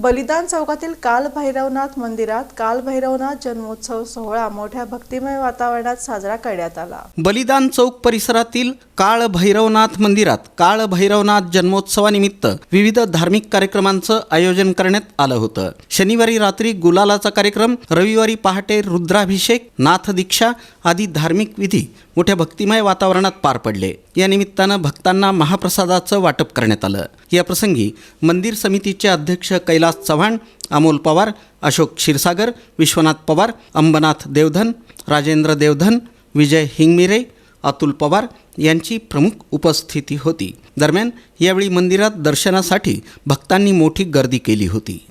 बलिदान चौकातील काल भैरवनाथ मंदिरात काल भैरवनाथ जन्मोत्सव सोहळा मोठ्या भक्तिमय वातावरणात साजरा करण्यात आला. बलिदान चौक परिसरातील काळ भैरवनाथ मंदिरात काळ भैरवनाथ जन्मोत्सवानिमित्त विविध धार्मिक कार्यक्रमांचं आयोजन करण्यात आलं होतं. शनिवारी रात्री गुलालाचा कार्यक्रम रविवारी पहाटे रुद्राभिषेक नाथ दीक्षा आदी धार्मिक विधी मोठ्या भक्तिमय वातावरणात पार पडले. या निमित्तानं भक्तांना महाप्रसादाचं वाटप करण्यात आलं. याप्रसंगी मंदिर समितीचे अध्यक्ष कैलास चव्हाण अमोल पवार अशोक क्षीरसागर विश्वनाथ पवार अंबनाथ देवधन राजेंद्र देवधन विजय हिंगमिरे अतुल पवार यांची प्रमुख उपस्थिती होती. दरम्यान यावेळी मंदिरात दर्शनासाठी भक्तांनी मोठी गर्दी केली होती.